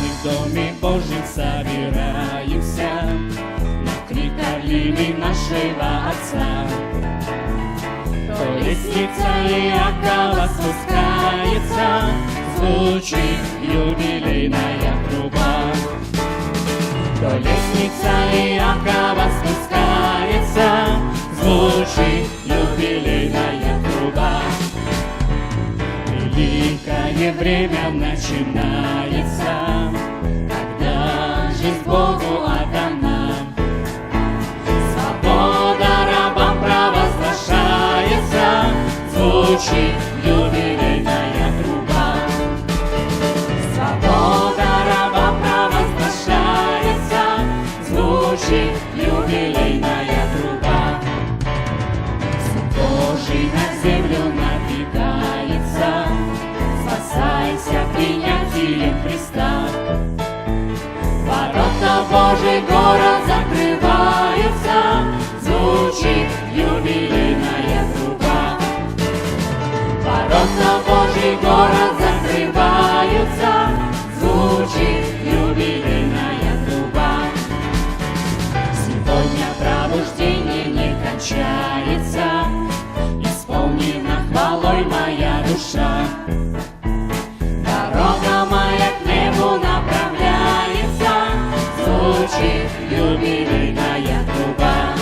Мы в доме Божьем собираемся На крик Орлины нашего Отца То лестница Иакова спускается Звучит юбилейная труба. То лестница Иакова спускается Звучит юбилейная труба. Великое время начинается, когда жизнь Богу Божий город закрываются, Звучит юбилейная труба. Ворота Божий город закрываются, Звучит юбилейная труба.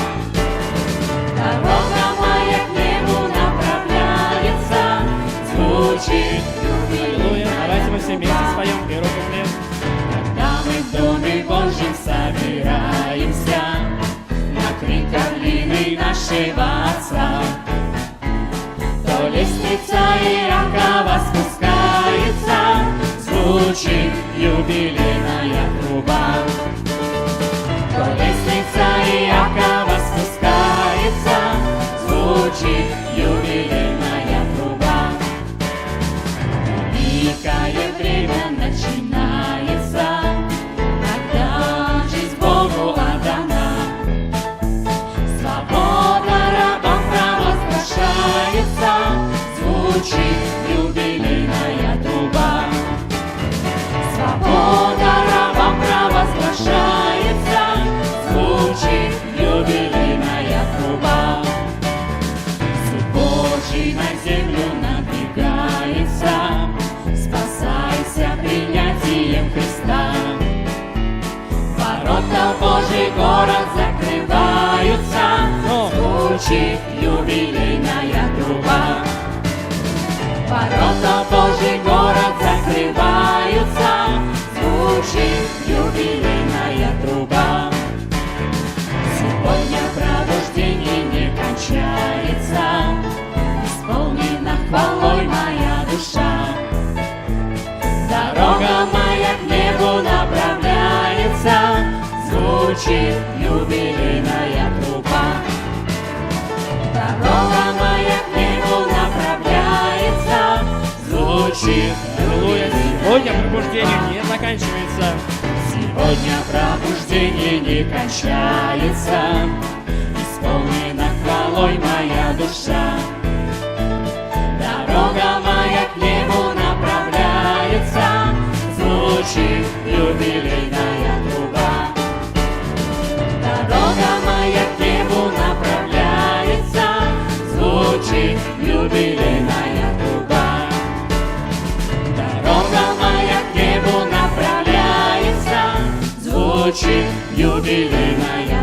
Дорога моя к небу направляется, Звучит юбилейная Давайте мы все вместе споем первый куплет. когда мы в доме Божьем собираемся. На крик Орлины нашего Отца То лестница Иакова спускается Звучит юбилейная труба Звучит юбилейная труба Великое время начинается, когда жизнь Богу отдана. Свобода рабам провозглашается, звучит юбилейная труба. Божий город закрываются, Но. Звучит юбилейная труба. Звучит юбилейная труба. Дорога моя к небу направляется, Звучит Аллилуйя. Сегодня пробуждение не заканчивается. Сегодня пробуждение не кончается, Исполнена хвалой моя душа. Звучит юбилейная